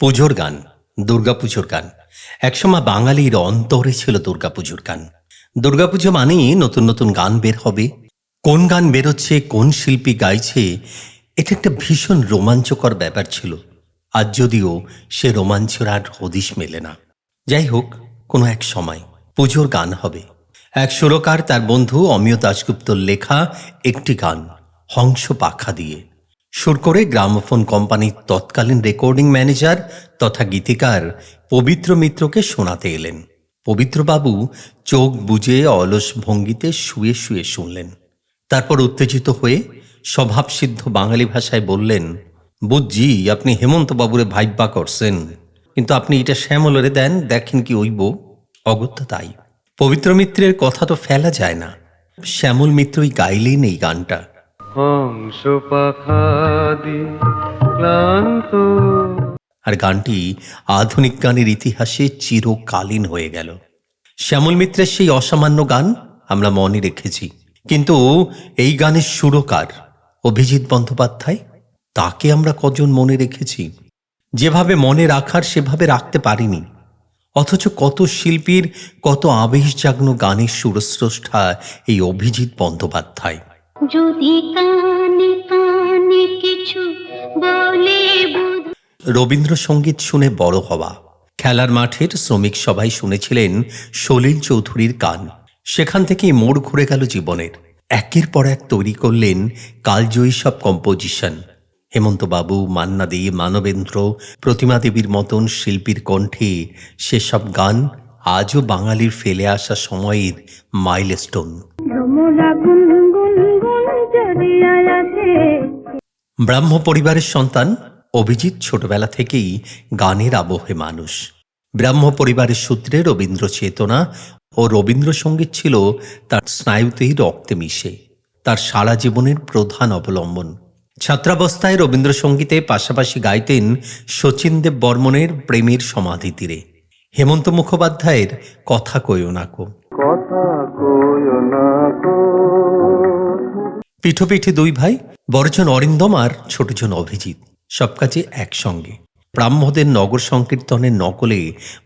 পুজোর গান দুর্গাপুজোর গান। একসময় বাঙালির অন্তরে ছিল দুর্গাপুজোর গান। দুর্গাপুজো মানেই নতুন নতুন গান বের হবে। কোন গান বেরোচ্ছে, কোন শিল্পী গাইছে, এটা একটা ভীষণ রোমাঞ্চকর ব্যাপার ছিল। আজ যদিও সে রোমাঞ্চের আর হদিশ মেলে না। যাই হোক, কোনো এক সময় পুজোর গান হবে। এক সুরকার তার বন্ধু অমিয় দাশগুপ্তর লেখা একটি গান, হংস পাখা দিয়ে। সুর করে গ্রামোফোন কোম্পানির তৎকালীন রেকর্ডিং ম্যানেজার তথা গীতিকার পবিত্র মিত্রকে শোনাতে এলেন। পবিত্রবাবু চোখ বুজে অলস ভঙ্গিতে শুয়ে শুয়ে শুনলেন। তারপর উত্তেজিত হয়ে স্বভাবসিদ্ধ বাঙালি ভাষায় বললেন, বুঝছি, আপনি হেমন্তবাবুরে ভাইব্বা করছেন, কিন্তু আপনি এটা শ্যামলরে দেন, দেখেন কি হইব অগত্য তাই। পবিত্র মিত্রের কথা তো ফেলা যায় না। শ্যামল মিত্রই গাইলেন এই গানটা। আর গানটি আধুনিক গানের ইতিহাসে চিরকালীন হয়ে গেল। শ্যামল মিত্রের সেই অসামান্য গান আমরা মনে রেখেছি। কিন্তু এই গানের সুরকার অভিজিৎ বন্দ্যোপাধ্যায়, তাকে আমরা কজন মনে রেখেছি? যেভাবে মনে রাখার সেভাবে রাখতে পারিনি। অথচ কত শিল্পীর কত আবেশ জাগ্ন গানের সুরস্রষ্টা এই অভিজিৎ বন্দ্যোপাধ্যায়। রবীন্দ্রসঙ্গীত শুনে বড় হওয়া। খেলার মাঠের শ্রমিক সবাই শুনেছিলেন সলিল চৌধুরীর গান। সেখান থেকেই মোড় ঘুরে গেল জীবনের। একের পর এক তৈরি করলেন কালজয়ী সব কম্পোজিশন। হেমন্তবাবু মান্না দে মানবেন্দ্র, প্রতিমা দেবীর মতন শিল্পীর কণ্ঠে সেসব গান আজও বাঙালির ফেলে আসা সময়ের মাইলস্টোন। ব্রাহ্ম পরিবারের সন্তান অভিজিৎ ছোটবেলা থেকেই গানের আবহে মানুষ। ব্রাহ্ম পরিবারের সূত্রে রবীন্দ্র চেতনা ও রবীন্দ্রসঙ্গীত ছিল তার স্নায়ুতেই রক্তে মিশে, তার সারা জীবনের প্রধান অবলম্বন। ছাত্রাবস্থায় রবীন্দ্রসঙ্গীতে পাশাপাশি গাইতেন শচীনদেব বর্মনের প্রেমের সমাধি তীরে। হেমন্ত মুখোপাধ্যায়ের কথা কইও নাকো কথা কয় না কো। পিঠোপিঠে দুই ভাই, বড়জন অরিন্দম আর ছোটজন অভিজিৎ, সব কাজে একসঙ্গে। ব্রাহ্মদের নগর সংকীর্তনের নকলে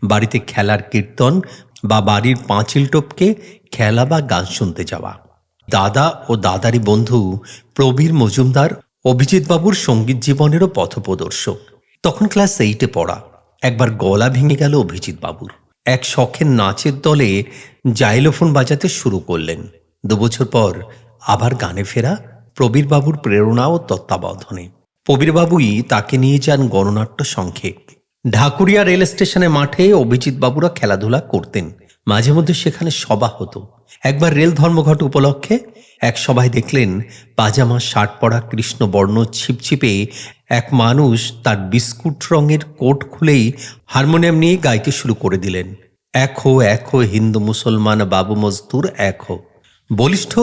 বাড়িতে খেলার কীর্তন বা বাড়ির পাঁচিল টপকে খেলা বা গান শুনতে যাওয়া। দাদা ও দাদারি বন্ধু প্রবীর মজুমদার অভিজিৎ বাবুর সংগীত জীবনেরও পথপ্রদর্শক। তখন ক্লাস এইটে পড়া। একবার গলা ভেঙে গেল অভিজিৎ বাবুর এক শখের নাচের দলে জাইলোফোন বাজাতে শুরু করলেন। দুবছর পর আবার গানে ফেরা প্রবীরবাবুর প্রেরণা ও তত্ত্বাবধানে। প্রবীরবাবুই তাকে নিয়ে যান গণনাট্য সংখ্যে ঢাকুরিয়া রেল স্টেশনের মাঠে অভিজিৎ বাবুরা খেলাধুলা করতেন। মাঝে মধ্যে সেখানে সভা হতো। একবার রেল ধর্মঘট উপলক্ষে এক সভায় দেখলেন পাজামা, শার্ট পরা কৃষ্ণবর্ণ ছিপছিপে এক মানুষ তার বিস্কুট রঙের কোট খুলেই হারমোনিয়াম নিয়ে গাইতে শুরু করে দিলেন। এক হো এক হো, হিন্দু মুসলমান বাবু মজদুর, এক হো। বলিষ্ঠ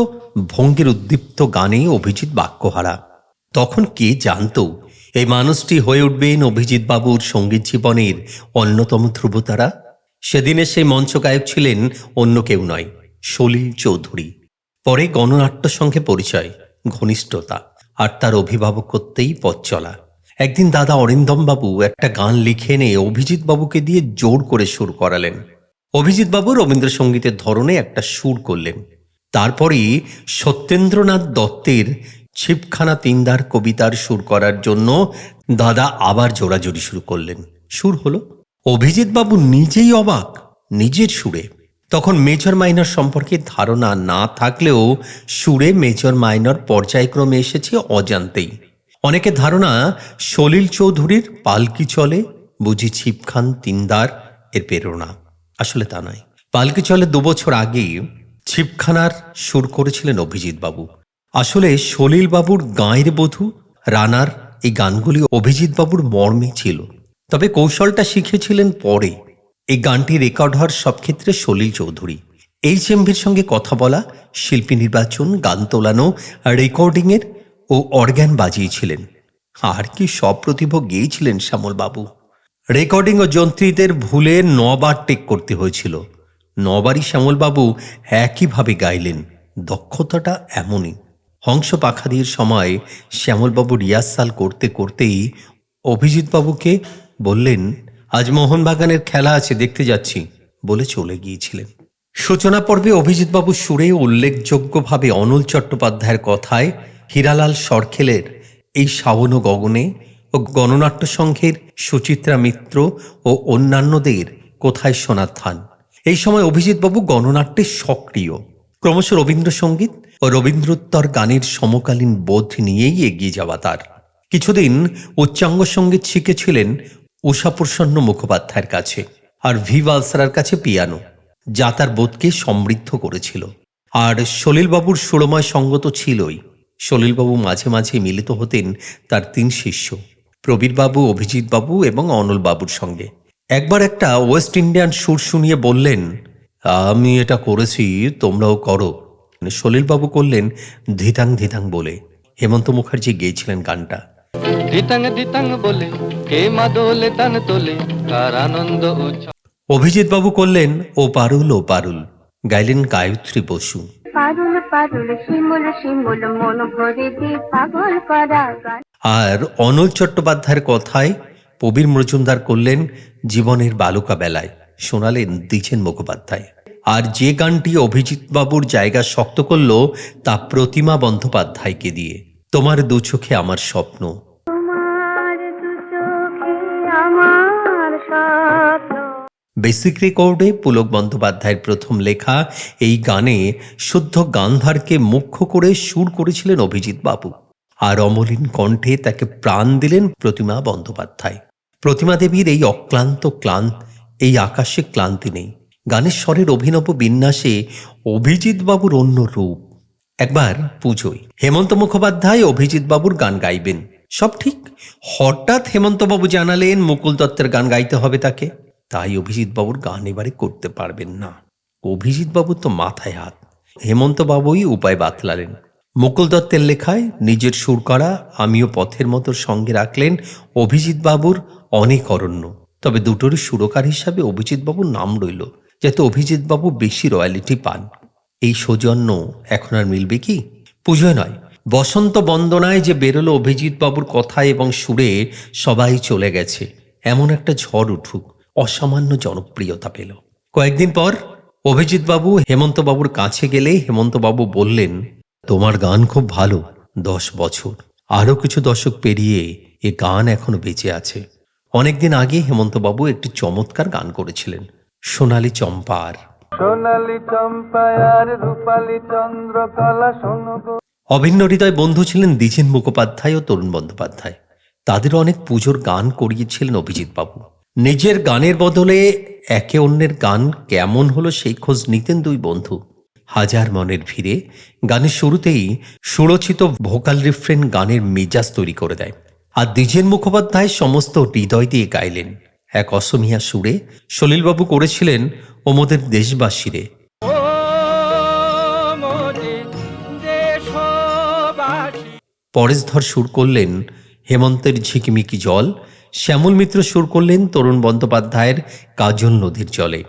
ভঙ্গির উদ্দীপ্ত গানে অভিজিৎ বাক্যহারা। তখন কে জানতো, এই মানুষটি হয়ে উঠবেন অভিজিৎ বাবুর সংগীত জীবনের অন্যতম ধ্রুবতারা? সেদিনে সেই মঞ্চ গায়ক ছিলেন অন্য কেউ নয়, সলিল চৌধুরী। পরে গণনাট্য সঙ্গে পরিচয়, ঘনিষ্ঠতা, আর তার অভিভাবকত্বেই পথ চলা। একদিন দাদা অরিন্দম বাবু একটা গান লিখে এনে অভিজিৎ বাবুকে দিয়ে জোর করে সুর করালেন। অভিজিৎ বাবু রবীন্দ্রসঙ্গীতের ধরনে একটা সুর করলেন। তারপরই সত্যেন্দ্রনাথ দত্তের ছিপখানা তিনদার কবিতার সুর করার জন্য দাদা আবার জোড়াজোড়ি শুরু করলেন। সুর হলো অভিজিৎ বাবু নিজেই অবাক, নিজের সুরে। তখন মেজর মাইনর সম্পর্কে ধারণা না থাকলেও সুরে মেজর মাইনর পর্যায়ক্রমে এসেছে অজান্তেই। অনেকের ধারণা, সলিল চৌধুরীর পালকি চলে, বুঝি ছিপখান তিনদার এর প্রেরণা। আসলে তা নয়। পালকি চলে দুবছর আগে ছিপখানার সুর করেছিলেন অভিজিৎ বাবু আসলে সলিল বাবুর গাঁয়ের বধূ, রানার এই গানগুলি অভিজিৎ বাবুর মর্মে ছিল। তবে কৌশলটা শিখেছিলেন পরে। এই গানটি রেকর্ড হওয়ার সব ক্ষেত্রে সলিল চৌধুরী। এইচ চেম্বির সঙ্গে কথা বলা, শিল্পী নির্বাচন, গান তোলানো, রেকর্ডিংয়ের ও অর্গ্যান বাজিয়েছিলেন। আর কি সপ্রতিভ গেয়েছিলেন শ্যামল বাবু রেকর্ডিং ও যন্ত্রীদের ভুলে নবার টেক করতে হয়েছিল। নবারই শ্যামলবাবু একইভাবে গাইলেন, দক্ষতাটা এমনই। হংস পাখাদির সময় শ্যামলবাবু রিহার্সাল করতে করতেই অভিজিৎবাবুকে বললেন, আজ মোহনবাগানের খেলা আছে, দেখতে যাচ্ছি, বলে চলে গিয়েছিলেন। সূচনা পর্বে অভিজিৎবাবু সুরে উল্লেখযোগ্যভাবে অনল চট্টোপাধ্যায়ের কথায় হীরালাল সরখেলের এই ও গগনে ও গণনাট্য সংঘের সুচিত্রা মিত্র ও অন্যান্যদের কোথায় সোনার থান। এই সময় অভিজিৎবাবু গণনাট্যে সক্রিয়। ক্রমশ রবীন্দ্রসঙ্গীত ও রবীন্দ্রোত্তর গানের সমকালীন বোধ নিয়েই এগিয়ে যাওয়া তার। কিছুদিন উচ্চাঙ্গ সংগীত শিখেছিলেন উষাপ্রসন্ন মুখোপাধ্যায়ের কাছে আর ভি বালসারার কাছে পিয়ানো, যা তার বোধকে সমৃদ্ধ করেছিল। আর সলিলবাবুর সুরময় সঙ্গ তো ছিলই। সলিলবাবু মাঝে মাঝে মিলিত হতেন তার তিন শিষ্য, প্রবীরবাবু, অভিজিৎবাবু এবং অনলবাবুর সঙ্গে। একবার একটা ওয়েস্ট ইন্ডিয়ান সুর শুনিয়ে বললেন আমি এটা করেছি তোমরাও করো। সলিলবাবু করলেন ধিতাং ধিতাং বলে। হেমন্ত মুখার্জি গেয়েছিলেন গানটা। দিতাং দিতাং বলে কে মা দোলে তান তোলে কার আনন্দ উৎসব? অভিজিৎবাবু করলেন ও পারুল ও পারুল। গাইলেন গায়ত্রী বসু। পারুল পারুল শিমুল শিমুল মন ভরে দে পাগল করা আর অনল চট্টোপাধ্যায়ের কথায় প্রবীর মজুমদার করলেন জীবনের বালুকা বেলায় শোনালেন দ্বিজেন মুখোপাধ্যায়। আর যে গানটি অভিজিৎ বাবুর জায়গা শক্ত করল তা প্রতিমা বন্দ্যোপাধ্যায়কে দিয়ে। তোমার দু চোখে আমার স্বপ্ন। তোমার দু চোখে আমার স্বপ্ন। বেসিক রেকর্ডে পুলক বন্দ্যোপাধ্যায়ের প্রথম লেখা এই গানে শুদ্ধ গান্ধারকে মুখ্য করে সুর করেছিলেন অভিজিৎ বাবু আর অমলিন কণ্ঠে তাকে প্রাণ দিলেন প্রতিমা বন্দ্যোপাধ্যায়। প্রতিমা দেবীর এই অক্লান্ত ক্লান্ত, এই আকাশে ক্লান্তি নেই। গানের স্বরের অভিনব বিন্যাসে অভিজিৎ বাবুর অন্য রূপ। একবার পুজোয় হেমন্ত মুখোপাধ্যায় অভিজিৎ বাবুর গান গাইবেন। সব ঠিক? হঠাৎ হেমন্তবাবু জানালেন, মুকুল দত্তের গান গাইতে হবে তাকে। তাই অভিজিৎ বাবুর গান এবারে করতে পারবেন না। অভিজিৎ বাবুর তো মাথায় হাত। হেমন্ত বাবুই উপায় বাতলালেন। মুকুল দত্তের লেখায় নিজের সুর করা আমিও পথের মতো সঙ্গে রাখলেন অভিজিৎ বাবুর অনেক অরণ্য। তবে দুটোরই সুরকার হিসাবে অভিজিৎ বাবুর নাম রইল, যাতে অভিজিৎ বাবু বেশি রয়্যালিটি পান। এই সৌজন্য এখন আর মিলবে কি? পুজোয় নয়, বসন্ত বন্দনায় যে বেরোলো অভিজিৎ বাবুর কথায় এবং সুরে সবাই চলে গেছে, এমন একটা ঝড় উঠুক, অসামান্য জনপ্রিয়তা পেল। কয়েকদিন পর অভিজিৎ বাবু হেমন্ত বাবুর কাছে গেলে হেমন্ত বাবু বললেন তোমার গান খুব ভালো দশ বছর। আরও কিছু দশক পেরিয়ে এ গান এখনও বেঁচে আছে। অনেকদিন আগে হেমন্তবাবু একটি চমৎকার গান করেছিলেন সোনালী চম্পার। সোনালি চম্পায় আর রূপালি চন্দ্রকলা অভিন্ন হৃদয় বন্ধু ছিলেন দ্বিজেন মুখোপাধ্যায় ও তরুণ বন্দ্যোপাধ্যায়। তাদের অনেক পুজোর গান করিয়েছিলেন অভিজিৎ বাবু নিজের গানের বদলে একে অন্যের গান কেমন হলো সেই খোঁজ নিতেন দুই বন্ধু। হাজার মনের ভিড়ে গানের শুরুতেই সুরচিত ভোকাল রিফ্রেন গানের মেজাজ তৈরি করে দেয়। আর দ্বিজেন মুখোপাধ্যায় সমস্ত হৃদয় দিয়ে গাইলেন। এক অসমিয়া সুরে সলিলবাবু করেছিলেন ওমদের দেশবাসীরে। পরেশধর সুর করলেন হেমন্তের ঝিকিমিকি জল শ্যামল মিত্র সুর করলেন তরুণ বন্দ্যোপাধ্যায়ের কাজল নদীর জলে।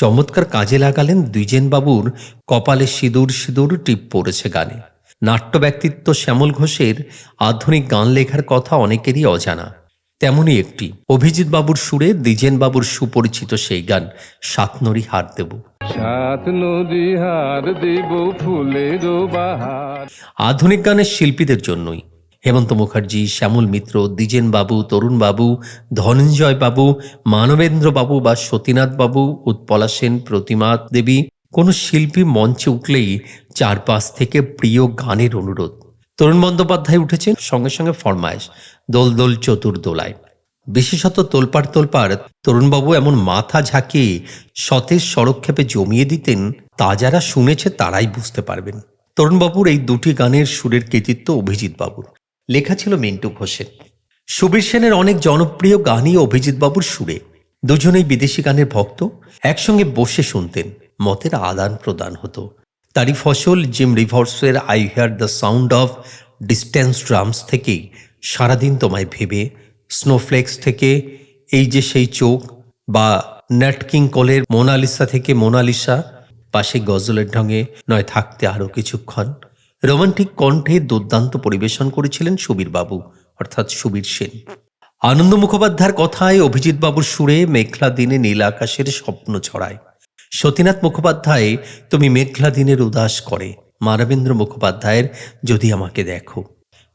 চমৎকার কাজে লাগালেন দ্বিজেনবাবুর কপালে সিঁদুর সিঁদুর টিপ পড়েছে গানে। নাট্য ব্যক্তিত্ব শ্যামল ঘোষের আধুনিক গান লেখার কথা অনেকেরই অজানা। তেমনই একটি। অভিজিৎ বাবুর সুরে দ্বিজেন বাবুর সুপরিচিত সেই গান সাতনরি হার দেব সাত নদী হার দেব ফুলের বাহার আধুনিক গানের শিল্পীদের জন্যই। হেমন্ত মুখার্জি, শ্যামল মিত্র, দ্বিজেন বাবু, তরুণ বাবু, ধনঞ্জয় বাবু, মানবেন্দ্র বাবু বা সতীনাথ বাবু, উৎপলা সেন, প্রতিমা দেবী, কোনো শিল্পী মঞ্চে উঠলেই চারপাশ থেকে প্রিয় গানের অনুরোধ। তরুণ বন্দ্যোপাধ্যায় উঠেছেন সঙ্গে সঙ্গে ফরমায়েশ, দোল দোল চতুর দোলায়। বিশেষত তোলপাড় তোলপাড় তরুণবাবু এমন মাথা ঝাঁকিয়ে সতেজ সড়কক্ষেপে জমিয়ে দিতেন, তা যারা শুনেছে তারাই বুঝতে পারবেন। তরুণবাবুর এই দুটি গানের সুরের কৃতিত্ব অভিজিৎ বাবুর। লেখা ছিল মিন্টু ঘোষের। সুবীর সেনের অনেক জনপ্রিয় গানই অভিজিৎ বাবুর সুরে। দুজনেই বিদেশি গানের ভক্ত, একসঙ্গে বসে শুনতেন, মতের আদান প্রদান হতো। তারই ফসল Jim রিভর্সের I hear the sound of distance drums থেকেই সারাদিন তোমায় ভেবে, স্নোফ্লেক্স থেকে এই যে সেই চোখ বা ন্যাটকিং কলের মোনালিসা থেকে মোনালিসা, পাশে গজলের ঢঙে নয় থাকতে আরও কিছুক্ষণ। রোমান্টিক কণ্ঠে দুর্দান্ত পরিবেশন করেছিলেন সুবীর বাবু অর্থাৎ সুবীর সেন। আনন্দ মুখোপাধ্যায়ের কথায় অভিজিৎ বাবুর সুরে মেঘলা দিনে নীল আকাশের স্বপ্ন ছড়ায়। সতীনাথ মুখোপাধ্যায়, তুমি মেঘলা দিনের উদাস করে, মানবেন্দ্র মুখোপাধ্যায়ের যদি আমাকে দেখো।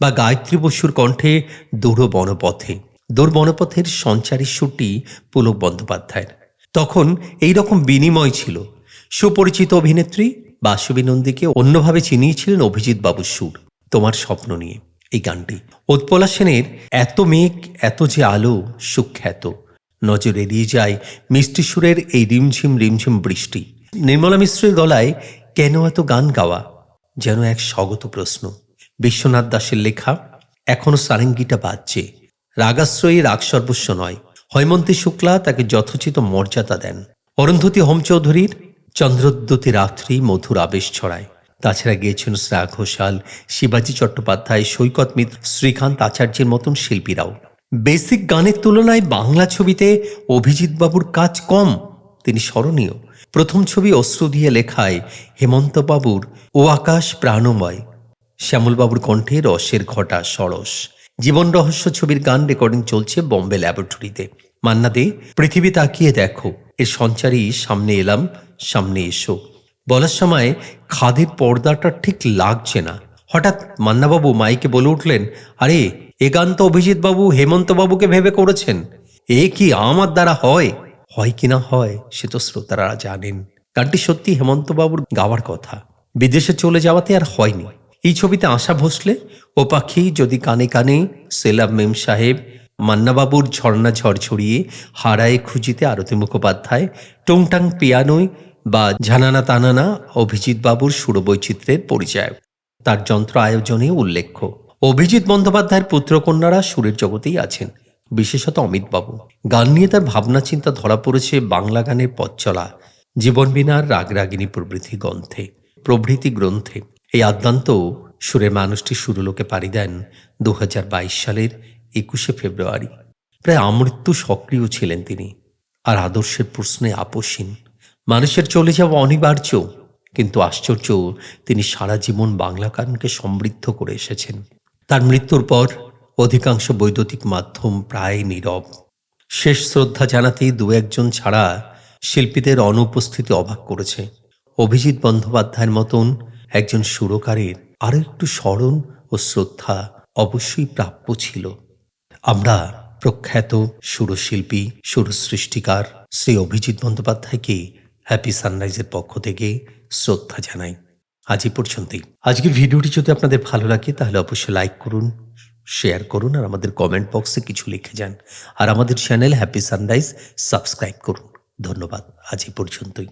বা গায়ত্রী বসুর কণ্ঠে দূর বনপথে। দূর বনপথের সঞ্চারী সুরটি পুলক বন্দ্যোপাধ্যায়ের। তখন এই রকম বিনিময় ছিল। সুপরিচিত অভিনেত্রী বাসবী নন্দীকে অন্যভাবে চিনিয়েছিলেন অভিজিৎ বাবুর সুর, তোমার স্বপ্ন নিয়ে, এই গানটি। উৎপলা সেনের এত মেঘ, এত যে আলো, সুখ্যাত। নজর এড়িয়ে যায় মিষ্টি সুরের এই রিমঝিম রিমঝিম বৃষ্টি। নির্মলা মিশ্রের গলায় কেন এত গান গাওয়া? যেন এক স্বগত প্রশ্ন। বিশ্বনাথ দাসের লেখা, এখনও সারেঙ্গিটা বাজছে। রাগাশ্রয়ী রাগ সর্বস্ব নয়। হৈমন্তী শুক্লা তাকে যথোচিত মর্যাদা দেন। অরুন্ধতী হোম চৌধুরীর চন্দ্রোদ্যতি রাত্রি মধুর আবেশ ছড়ায়। তাছাড়া গিয়েছেন শ্রেয়া ঘোষাল, শিবাজি চট্টোপাধ্যায়, সৈকত মিত্র, শ্রীকান্ত আচার্যের মতন শিল্পীরাও। বেসিক গানের তুলনায় বাংলা ছবিতে অভিজিৎ বাবুর কাজ কম, তিনি স্মরণীয়। প্রথম ছবি অশ্রু দিয়ে লেখায়, হেমন্তবাবুর ও আকাশ প্রাণময়। শ্যামলবাবুর কণ্ঠে রসের ঘটা সরস। জীবন রহস্য ছবির গান রেকর্ডিং চলছে বম্বে ল্যাবরেটরিতে। মান্না দে, পৃথিবী তাকিয়ে দেখো। এর সঞ্চারী, সামনে এলাম, সামনে এসো। বলার সময় খাদের পর্দাটা ঠিক লাগছে না। হঠাৎ মান্নাবাবু মাইকে বলে উঠলেন, আরে, এ গান তো অভিজিৎ বাবু হেমন্ত বাবুকে ভেবে করেছেন। এ কি আমার দ্বারা হয়? হয় কি না হয়, সে তো শ্রোতারা জানেন। গানটি সত্যি হেমন্ত বাবুর গাওয়ার কথা। বিদেশে চলে যাওয়াতে আর হয়নি। এই ছবিতে আশা ভোসলে, ও পাখি যদি কানে কানে, সেলাম মেম সাহেব মান্নাবাবুর ঝর্ণা ঝড় ছড়িয়ে হারায় খুঁজিতে আরতি মুখোপাধ্যায়, টংটাং পিয়ানোয় বা ঝানানা তানানা অভিজিৎ বাবুর সুরবৈচিত্র্যের পরিচয়। তার যন্ত্র আয়োজনে উল্লেখ্য। অভিজিৎ বন্দ্যোপাধ্যায়ের পুত্রকন্যারা সুরের জগতেই আছেন, বিশেষত অমিতবাবু। গান নিয়ে তার ভাবনা চিন্তা ধরা পড়েছে বাংলা গানের পথ চলা, জীবন বিনার রাগরাগিনী প্রভৃতি গ্রন্থে প্রভৃতি গ্রন্থে। এই আদ্যান্ত সুরের মানুষটি সুরলোকে পাড়ি দেন দু হাজার বাইশ সালের একুশে ফেব্রুয়ারি। প্রায় আমৃত্যু সক্রিয় ছিলেন তিনি আর আদর্শের প্রশ্নে আপসীন মানুষের চলে যাওয়া অনিবার্য, কিন্তু আশ্চর্য তিনি সারা জীবন বাংলা গানকে সমৃদ্ধ করে এসেছেন। তার মৃত্যুর পর অধিকাংশ বৈদ্যুতিক মাধ্যম প্রায় নীরব। শেষ শ্রদ্ধা জানাতেই দু একজন ছাড়া শিল্পীদের অনুপস্থিতি অবাক করেছে। অভিজিৎ বন্দ্যোপাধ্যায়ের মতন একজন সুরকারের আরও একটু স্মরণ ও শ্রদ্ধা অবশ্যই প্রাপ্য ছিল। আমরা প্রখ্যাত সুরশিল্পী, সুরসৃষ্টিকার শ্রী অভিজিৎ বন্দ্যোপাধ্যায়কে হ্যাপি সানরাইজের পক্ষ থেকে শ্রদ্ধা জানাই। আজ এই পর্যন্তই। আজকের ভিডিওটি যদি আপনাদের ভালো লাগে, তাহলে অবশ্যই লাইক করুন শেয়ার করুন, আর আমাদের কমেন্ট বক্সে কিছু লিখে যান। আর আমাদের চ্যানেল হ্যাপি সানরাইজ সাবস্ক্রাইব করুন। ধন্যবাদ। আজ এই পর্যন্তই।